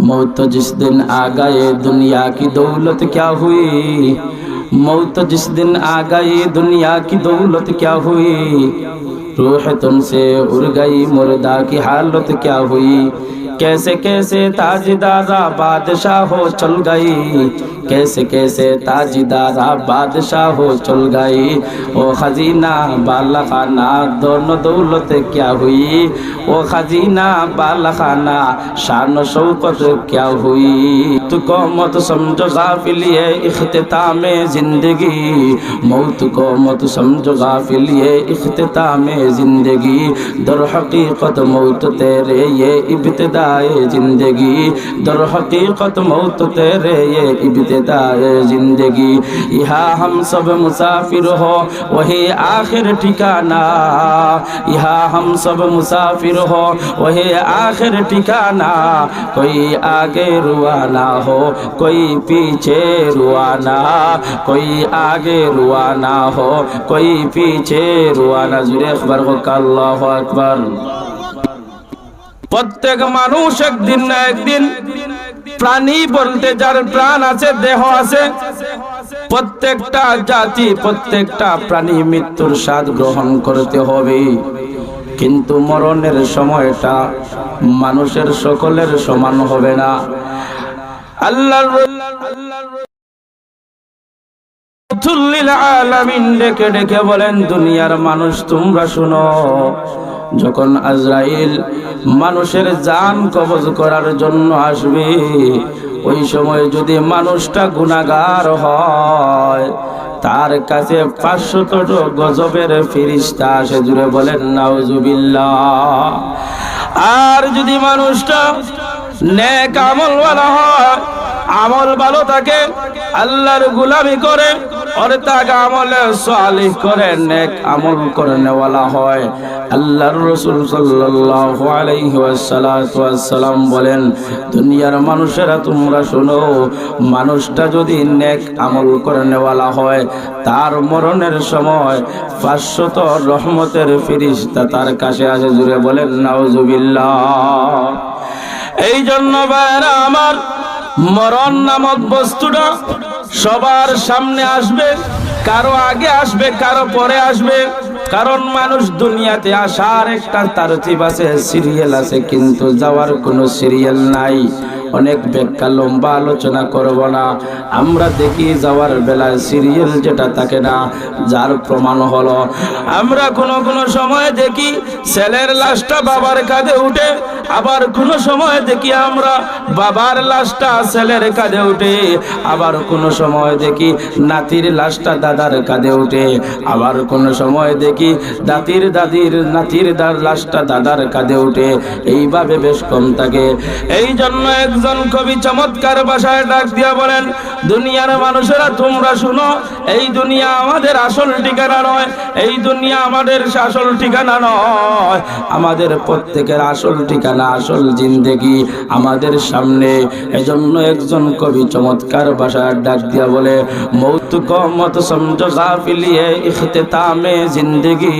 मौत जिस दिन आ गए दुनिया की दौलत क्या हुई मौत जिस दिन आ गई दुनिया की दौलत क्या हुई रूह तुमसे उड़ गई मुर्दा की हालत क्या हुई कैसे कैसे ताजदारा बादशाह हो चल गई कैसे कैसे ताजदारा बादशाह हो चल गई ओ खजीना बाला खाना दोनों दौलत क्या हुई ओ खजीना बाला खाना शान शौकत क्या हुई तू को मत समझो गाफिली है इख्तिताम जिंदगी मौत को मत समझो गाफिली है इख्तिताम जिंदगी दर हकीकत मौत तेरे ये इब्तिदाए जिंदगी दर हकीकत मौत तेरे ये इब्तिदाए जिंदगी यहाँ हम सब मुसाफिर हो वही आखिर ठिकाना यहाँ हम सब मुसाफिर हो वही आखिर ठिकाना कोई आगे रुआना हो कोई पीछे रुआना कोई आगे रुआना हो कोई पीछे रुआना जुरे अखबर को अल्लाह अकबर প্রত্যেক মানুষ একদিন না একদিন প্রাণী বলতে যার প্রাণ আছে, দেহ আছে। প্রত্যেকটা জাতি, প্রত্যেকটা প্রাণী মৃত্যুর স্বাদ গ্রহণ করতে হবে। কিন্তু মরণের সময়টা মানুষের সকলের সমান হবে না। আল্লাহ আলামিন ডেকে ডেকে বলেন, দুনিয়ার মানুষ তোমরা শুনো। যখন আজরাইল মানুষের জান কবজ করার জন্য আসবে, ওই সময় যদি মানুষটা গুণাগার হয়, তার কাছে পাঁচশত গজবের ফিরিস্তা আসে। জুড়ে বলেন, নাউজুবিল্লাহ। আর যদি মানুষটা নেক আমলওয়ালা হয়, আমল ভালো থাকে, আল্লাহর গুলামি করে অর্থাৎ আমলে সালিহ করে, নেক আমল করে নেওয়ালা হয়। আল্লাহর রসুল সাল্লাল্লাহু আলাইহি ওয়াসাল্লাম বলেন, দুনিয়ার মানুষেরা তোমরা শোনো, মানুষটা যদি নেক আমল করে নেওয়ালা হয়, তার মরণের সময় পাঁচশত রহমতের ফিরিস্তা তার কাছে আসে, জুড়ে বলেন, নাউজুবিল্লাহ। এই জন্য আমার মরণ নামক বস্তুটা সবার সামনে আসবে, কারও আগে আসবে, কারও পরে আসবে। কারণ মানুষ দুনিয়াতে আসার একটা তারতিব আছে, সিরিয়াল আছে, কিন্তু যাওয়ার কোনো সিরিয়াল নাই। অনেক ব্যাখ্যা লম্বা আলোচনা করব না। আমরা দেখি যাওয়ার বেলায় সিরিয়াল যেটা থাকে না, যার প্রমাণ হলো। আমরা কোনো কোনো সময় দেখি ছেলের লাশটা বাবার কাঁধে উঠে, আবার কোনো সময় দেখি আমরা বাবার লাশটা ছেলের কাঁধে উঠে, আবার কোনো সময় দেখি নাতির লাশটা দাদার কাঁধে উঠে, আবার কোনো সময় দেখি দাতির দাদির, নাতির দার লাশটা দাদার কাঁধে উঠে। এইভাবে বেশ কম থাকে। এই জন্য একজন কবি চমৎকার ভাষায় ডাক দিয়া বলেন, দুনিয়ার মানুষেরা তোমরা শুনো, এই দুনিয়া আমাদের আসল ঠিকানা নয়, এই দুনিয়া আমাদের আসল ঠিকানা নয়। আমাদের প্রত্যেকের আসল ঠিকানা, আসল জিন্দেগি আমাদের সামনে। এজন্য একজন কবি চমৎকার ভাষায় ডাক দিয়া বলে মৌত কো মত সমঝো গাফিলিয়ে ইখতামে জিন্দেগি।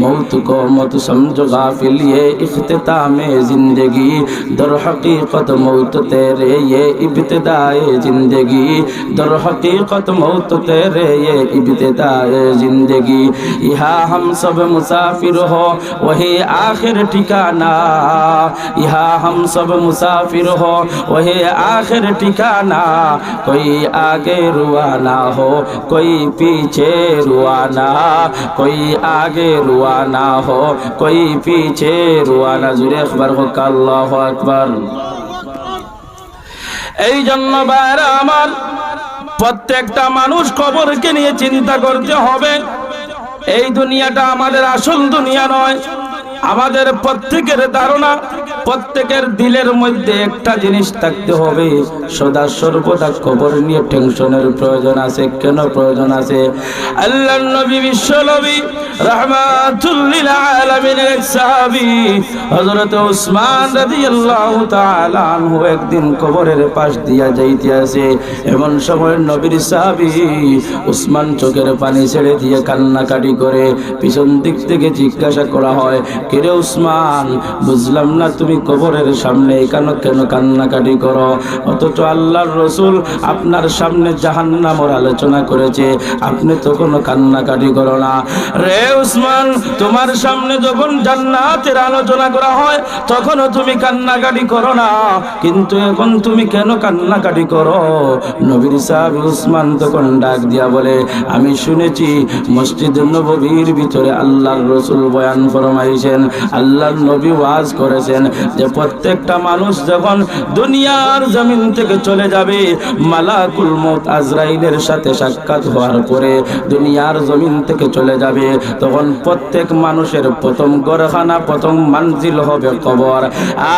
মৌত কো মত সমঝো গাফিলিয়ে ইখতামে জিন্দেগি। দর হকীকত মৌ मौत तेरे ये इब्तदाए जिंदगी दर हकीकत मौत तेरे ये इब्तदाए जिंदगी यहाँ हम सब मुसाफिर हो वही आखिर ठिकाना यहाँ हम सब मुसाफिर हो वही आखिर ठिकाना कोई आगे रुआना हो कोई पीछे रुआना कोई आगे रुआना हो कोई पीछे रुआना जुरे अखबर हो अल्लाह अकबर এই জন্য বাইরে আমার প্রত্যেকটা মানুষ কবরকে নিয়ে চিন্তা করতে হবে। এই দুনিয়াটা আমাদের আসল দুনিয়া নয়, আমাদের প্রত্যেকের ধারণা প্রত্যেকের দিলের মধ্যে একটা জিনিস থাকতে হবে। সদা সর্বদা খবর নিয়ে টেনশনের প্রয়োজন আছে। কেন প্রয়োজন আছে? আল্লাহ নবী, বিশ্ব নবী, রহমাতুল্লিল আলামিনের এক সাহাবী, হযরত উসমান রাদিয়াল্লাহু তাআলা আনহু একদিন কবরের পাশ দিয়া যাইতে আছে এমন সময় নবীর সাহাবী উসমান চোখের পানি ছেড়ে দিয়ে কান্নাকাটি করে পিছন দিক থেকে জিজ্ঞাসা করা হয়, কিরে উসমান, বুঝলাম না তুমি তুমি কবরের সামনে কেন কেন কান্নাকাটি করো? অথচ আল্লাহর রসুল আপনার সামনে জাহান্নামর আলোচনা করেছে। আপনি তো কোনো কান্নাকাটি করো না। রে উসমান, তোমার সামনে যখন জান্নাতের আলোচনা করা হয়, তখনও তুমি কান্নাকাটি করো না। কিন্তু এখন তুমি কেন কান্নাকাটি করো? নবীর সাহেব উসমান তখন ডাক দিয়া বলে, আমি শুনেছি মসজিদ নবীর ভিতরে আল্লাহর রসুল বয়ান ফরমাইছেন, আল্লাহর নবী ওয়াজ করেছেন। যে প্রত্যেকটা মানুষ যখন দুনিয়ার জমিন থেকে চলে যাবে, মালাকুল মত আজরাইলের সাথে সাক্ষাৎ হওয়ার পরে দুনিয়ার জমিন থেকে চলে যাবে, তখন প্রত্যেক মানুষের প্রথম গড়খানা, প্রথম মানজিল হবে কবর।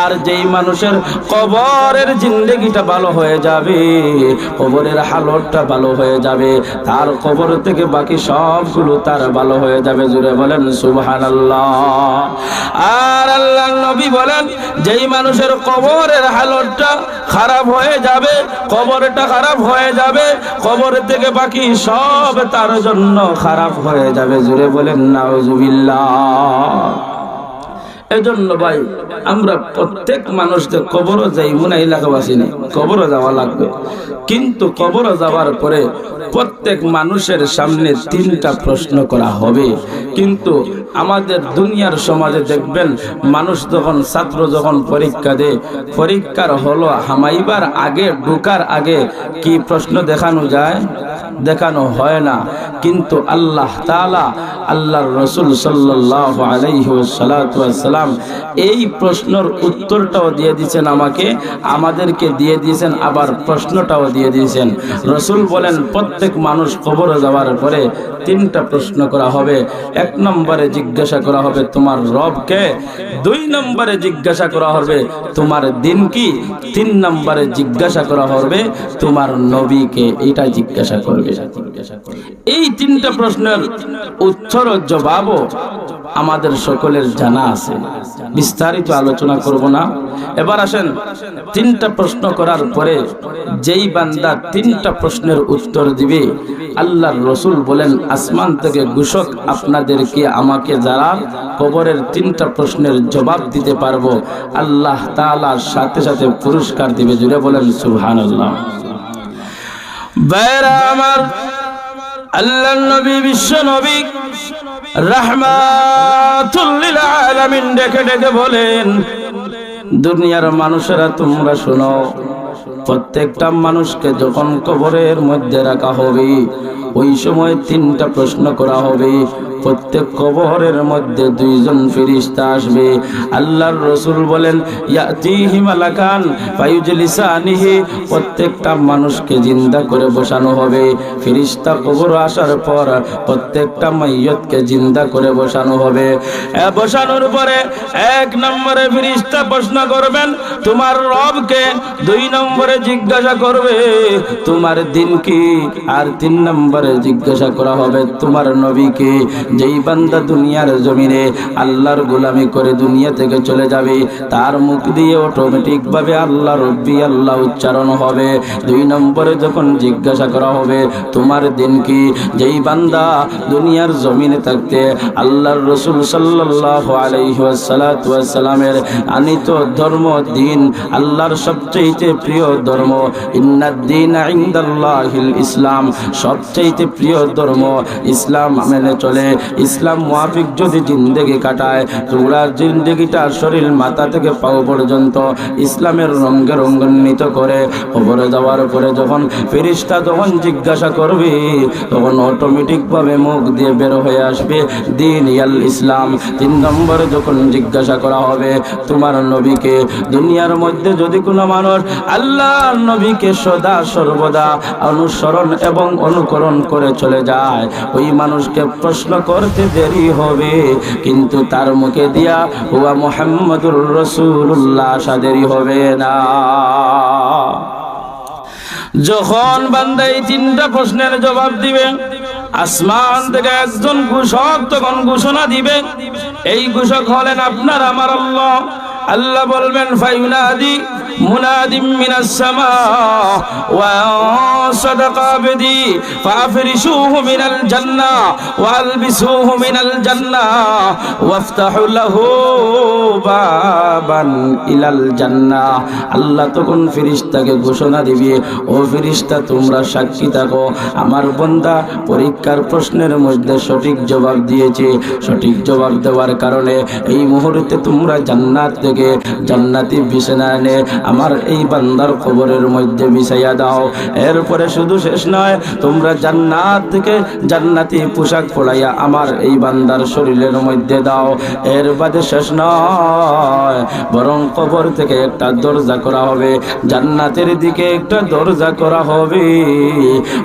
আর যেই মানুষের কবরের জিন্দগিটা ভালো হয়ে যাবে, কবরের হালতটা ভালো হয়ে যাবে, তার কবর থেকে বাকি সবগুলো তার ভালো হয়ে যাবে। জুড়ে বলেন, সুবহানাল্লাহ। আর আল্লাহ নবী বলেন যেই মানুষের কবরের হালতটা খারাপ হয়ে যাবে, কবরটা খারাপ হয়ে যাবে, কবর থেকে বাকি সব তার জন্য খারাপ হয়ে যাবে। জুড়ে বলেন, নাউজুবিল্লাহ। এজন্য ভাই, আমরা প্রত্যেক মানুষদের কবরও যাই মনে এলাকাবাসী নেই কবরও যাওয়া লাগবে। কিন্তু কবরও যাওয়ার পরে প্রত্যেক মানুষের সামনে তিনটা প্রশ্ন করা হবে। কিন্তু আমাদের দুনিয়ার সমাজে দেখবেন, মানুষ যখন, ছাত্র যখন পরীক্ষা দেয়, পরীক্ষার হলো হামাইবার আগে, ঢুকার আগে কি প্রশ্ন দেখানো যায়? দেখানো হয় না। কিন্তু আল্লাহ তালা আল্লাহর রসুল সাল্লাহ আলাইসালাম এই প্রশ্নর উত্তরটাও দিয়ে দিয়েছেন আমাকে, আমাদেরকে দিয়ে দিয়েছেন, আবার প্রশ্নটাও দিয়ে দিয়েছেন। রসুল বলেন, প্রত্যেক মানুষ কবরে যাওয়ার পরে তিনটা প্রশ্ন করা হবে। এক নম্বরে জিজ্ঞাসা করা হবে তোমার রবকে, দুই নম্বরে জিজ্ঞাসা করা হবে তোমার দিন কি তিন নম্বরে জিজ্ঞাসা করা হবে তোমার নবীকে এটা জিজ্ঞাসা করবে। এই তিনটা প্রশ্নের উত্তর ও জবাবও আমাদের সকলের জানা আছে। বিস্তারিত আলোচনা করব না। এবার আসেন, তিনটা প্রশ্ন করার পরে যেই বান্দা তিনটা প্রশ্নের উত্তর দিবে, আল্লাহর রসুল বলেন, আসমান থেকে ঘুষক আপনাদেরকে আমাকে যারা কবরের তিনটা প্রশ্নের জবাব দিতে পারব, আল্লাহ তাআলার সাথে সাথে পুরস্কার দিবে, জুড়ে বলেন বাইরা আমার আল্লাহ নবী, বিশ্ব নবী রাহমাতুল্লিল আলামিন ডেকে ডেকে বলেন, দুনিয়ার মানুষেরা তোমরা শোনো। প্রত্যেকটা মানুষকে যখন কবরের মধ্যে রাখা হবে, ওই সময় তিনটা প্রশ্ন করা হবে। প্রত্যেক কবরের মধ্যে দুইজন ফিরিস্তা আসবে। আল্লাহর রসুল বলেন প্রত্যেকটা মানুষকে জিন্দা করে বসানো হবে। ফিরিস্তা কবর আসার পর প্রত্যেকটা মাইয়তকে জিন্দা করে বসানো হবে। বসানোর পরে এক নম্বরে ফিরিস্তা প্রশ্ন করবেন, তোমার রবকে দুই নম্বরে জিজ্ঞাসা করবে, তোমার দিন কি? আর তিন নম্বরে জিজ্ঞাসা করা হবে, তোমার নবীকে যেই বান্দা দুনিয়ার জমিনে আল্লাহর গোলামি করে দুনিয়া থেকে চলে যাবে, তার মুখ দিয়ে অটোমেটিক ভাবে আল্লাহ রব্বি, আল্লাহ উচ্চারণ হবে। দুই নম্বরে যখন জিজ্ঞাসা করা হবে, তোমার দিন কি? যেই বান্দা দুনিয়ার জমিনে থাকতে আল্লাহর রসুল সাল্লাহ আলাইসালামের আনিত ধর্ম, দিন আল্লাহর সবচেয়ে প্রিয় ধর্ম ইসলাম। সবচেয়ে প্রিয় ধর্ম, ইসলাম মেনে চলে। ইসলাম মুয়াফিক যদি জিন্দেগি কাটায় তোমরা জিন্দেগিটা শরীর মাথা থেকে পাও পর্যন্ত ইসলামের রঙ্গে রঙ্গান্বিত করে। খবরে যাওয়ার পরে যখন ফেরিস্তা যখন জিজ্ঞাসা করবে, তখন অটোমেটিকভাবে মুখ দিয়ে বের হয়ে আসবে, দিন ইয়াল ইসলাম। তিন নম্বরে যখন জিজ্ঞাসা করা হবে, তোমার নবীকে? দুনিয়ার মধ্যে যদি কোনো মানুষ আল্লাহ নবীকে সদা সর্বদা অনুসরণ এবং অনুকরণ করে চলে যায়। ওই মানুষকে প্রশ্ন করতে দেরি হবে, কিন্তু তার মুখে দিয়া হুয়া মোহাম্মদুর রসুল্লাহ আসা দেরি হবে না। যখন বান্দা এই তিনটা প্রশ্নের জবাব দিবে, আসমান থেকে একজন ঘোষক তখন ঘোষণা দিবে, এই ঘোষক হলেন আপনার আমার আল্লাহ। আল্লাহ বলবেন ফাইনাদি মুনাদিম মিনাস সামা ওয়া সাদাকা আবদি ফাফরিশুহু মিনাল জান্নাহ ওয়া আলবিসুহু মিনাল জান্নাহ ওয়াফতাহু লাহু বাবান ইলাল জান্নাহ আল্লাহ তখন ফেরেশতাকে ঘোষণা দিবে, ও ফেরেশতা, তোমরা সাক্ষী থাকো। আমার বান্দা পরীক্ষার প্রশ্নের মধ্যে সঠিক জবাব দিয়েছে। সঠিক জবাব দেওয়ার কারণে এই মুহূর্তে তোমরা জান্নাত থেকে জান্নাতি বিছানা এনে আমার এই বান্দার কবরের মধ্যে বিছাইয়া দাও। এরপরে শুধু শেষ নয়, তোমরা জান্নাত থেকে জান্নাতি পোশাক পড়াইয়া আমার এই বান্দার শরীরের মধ্যে দাও। এর বাদে শেষ নয়, বরং কবর থেকে একটা দরজা করা হবে। জান্নাতের দিকে একটা দরজা করা হবে।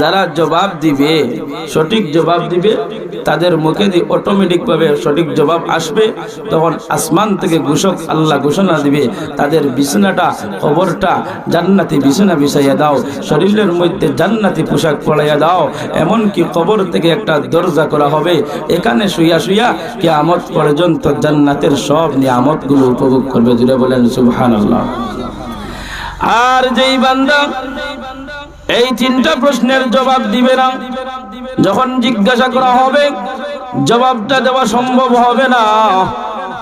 যারা জবাব দিবে, সঠিক জবাব দিবে, তাদের মুখে দিয়ে অটোমেটিক ভাবে সঠিক জবাব আসবে। তখন আসমান থেকে ঘোষক আল্লাহ ঘোষণা দিবে, তাদের বিছানাটা খবরটা জান্নাতি বিছানা বিছাইয়া দাও, শরীরের মধ্যে জান্নাতি পোশাক পরাইয়া দাও। এমনকি কবর থেকে একটা দরজা করা হবে, এখানে শুইয়া শুইয়া কিয়ামত পর্যন্ত জান্নাতের সব নিয়ামতগুলো উপভোগ করবে। জুড়ে বলেন, সুবহানাল্লাহ। আর যেই বান্দা এই তিনটা প্রশ্নের জবাব দিবে না। যখন জিজ্ঞাসা করা হবে, জবাবটা দেওয়া সম্ভব হবে না।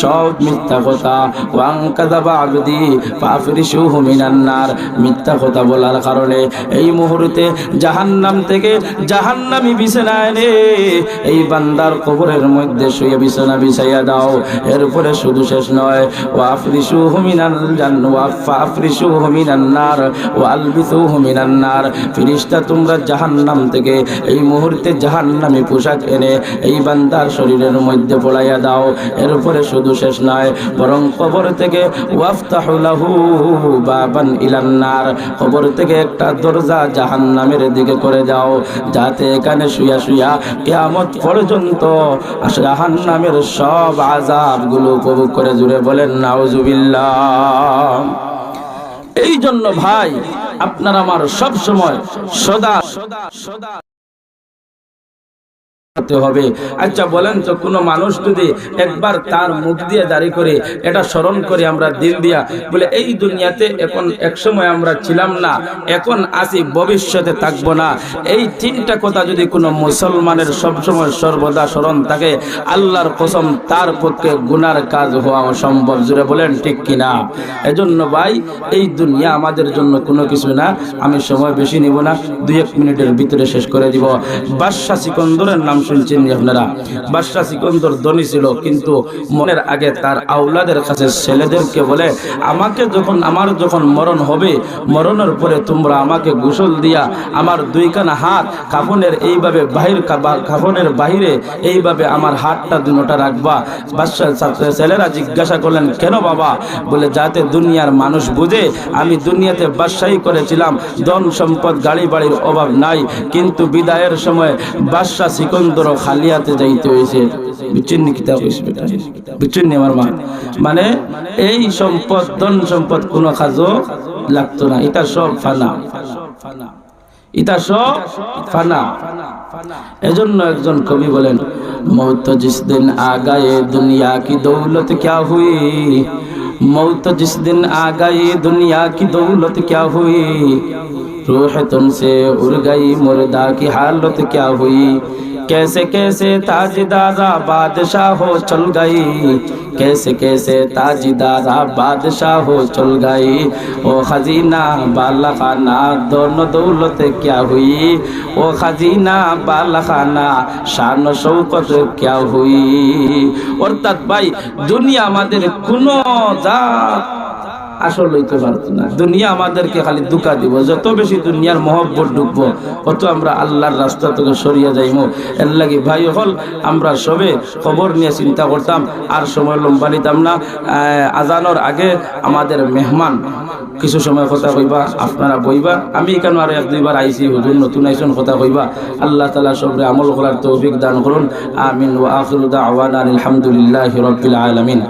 সব মিথ্যা কথা। ওয়াং কাযাবা আবদি, ফাফরিশুহু মিনান নার। মিথ্যা কথা বলার কারণে এই মুহূর্তে জাহান্নাম থেকে জাহান্নামী বিছানা এনে এই বান্দার কবরের মধ্যে শুয়ে বিছানা বিছাইয়া দাও। এরপরে শুধু শেষ নয়, ওয়াফরিশুহু মিনাল জান্নাত ওয়াফরিশুহু মিনান নার, ওয়ালবিসুহু মিনান নার। ফেরেশতা তোমরা জাহান্নাম থেকে এই মুহূর্তে জাহান্নামী পোশাক এনে এই বান্দার শরীরের মধ্যে পড়াইয়া দাও। এরপরে শুধু শেষ নয় বরং কবর থেকে বাবান ইলান নার, কবর থেকে একটা দরজা জাহান্নামের দিকে করে যাও যাতে এখানে শুয়া শুয়া কিয়ামত পর্যন্ত জাহান্নামের সব আযাবগুলো উপভোগ করে জুড়ে বলেন, নাউজুবিল্লাহ। এই জন্য ভাই, আপনার আমার সব সময় সদা সদা সদা করতে হবে। আচ্ছা বলেন তো, কোনো মানুষ যদি একবার তার মুখ দিয়ে জারি করে এটা স্মরণ করে আমরা দিল দিয়া, বলে, এই দুনিয়াতে এখন এক সময় আমরা ছিলাম না, এখন আসি, ভবিষ্যতে থাকব না। এই তিনটা কথা যদি কোনো মুসলমানের সবসময় সর্বদা স্মরণ থাকে, আল্লাহর কসম, তার পক্ষে গুনার কাজ হওয়া অসম্ভব জুড়ে বলেন ঠিক কিনা? এজন্য ভাই, এই দুনিয়া আমাদের জন্য কোনো কিছু না, আমি সময় বেশি নিব না, দুই এক মিনিটের ভিতরে শেষ করে দিব। বাদশাহ সিকন্দরের নাম শুনছেন আপনারা বাদশাহ সিকন্দর ধনী ছিল, কিন্তু মনের আগে তার আউলাদের কাছে ছেলেদেরকে বলে, আমাকে যখন, আমার যখন মরণ হবে, মরণের পরে তোমরা আমাকে গোসল দিয়া আমার দুইখানা হাত কাফনের এইভাবে বাহির কাফনের বাহিরে এইভাবে আমার হাতটা দুটা রাখবা। বাদশাহ ছেলেরা জিজ্ঞাসা করলেন, কেন বাবা? বলে, যাতে দুনিয়ার মানুষ বুঝে, আমি দুনিয়াতে বাদশাহী করেছিলাম, ধন সম্পদ গাড়ি বাড়ির অভাব নাই, কিন্তু বিদায়ের সময় বাদশাহ বড় খালি হাতে যাইতে হয়েছে বিচ্ছিন্ন কিতাব হয়েছে বিচ্ছিন্ন আমার মা। মানে এই সম্পদ, ধন সম্পদ কোন কাজও লাগতো না। এটা সব ফানা। ইতা সব এজন্য একজন কবি বলেন, মৌত আগায়ে দুনিয়া কি দৌলত ক্যা হুই? মৌত জিস দিন আগায়ে দুনিয়া কি দৌলত ক্যা হুই? روح تم سے اڑ گئی مردہ کی حالت کیا कैसे कैसे ताजदारा बादशाह हो चल गई कैसे कैसे ताजदारा बादशाह हो चल गई ओ खजीना बाला खाना दोनों दौलत क्या हुई ओ खजीना बाला खाना শান শৌকত क्या हुई অর্থাৎ ভাই দুনিয়া আমাদের কোনো জাত আসল হইতে পারতো না। দুনিয়া আমাদেরকে খালি দুকা দিব। যত বেশি দুনিয়ার মহব্বত ঢুকবো তত আমরা আল্লাহর রাস্তা থেকে সরিয়ে যাইমো। এর লাগি ভাই হল, আমরা সবে খবর নিয়ে চিন্তা করতাম, আর সময় লম্বা নিতাম না। আজানোর আগে আমাদের মেহমান, কিছু সময় কথা কইবা, আপনারা বইবা। আমি এখানে আর এক দুইবার আইসি হুজুর, নতুন আইসন কথা কইবা। আল্লাহ তালা সবরে আমল করার তৌফিক দান করুন। আমিন। ওয়া আখিরু দাওয়ানা আলহামদুলিল্লাহি রাব্বিল আলামিন।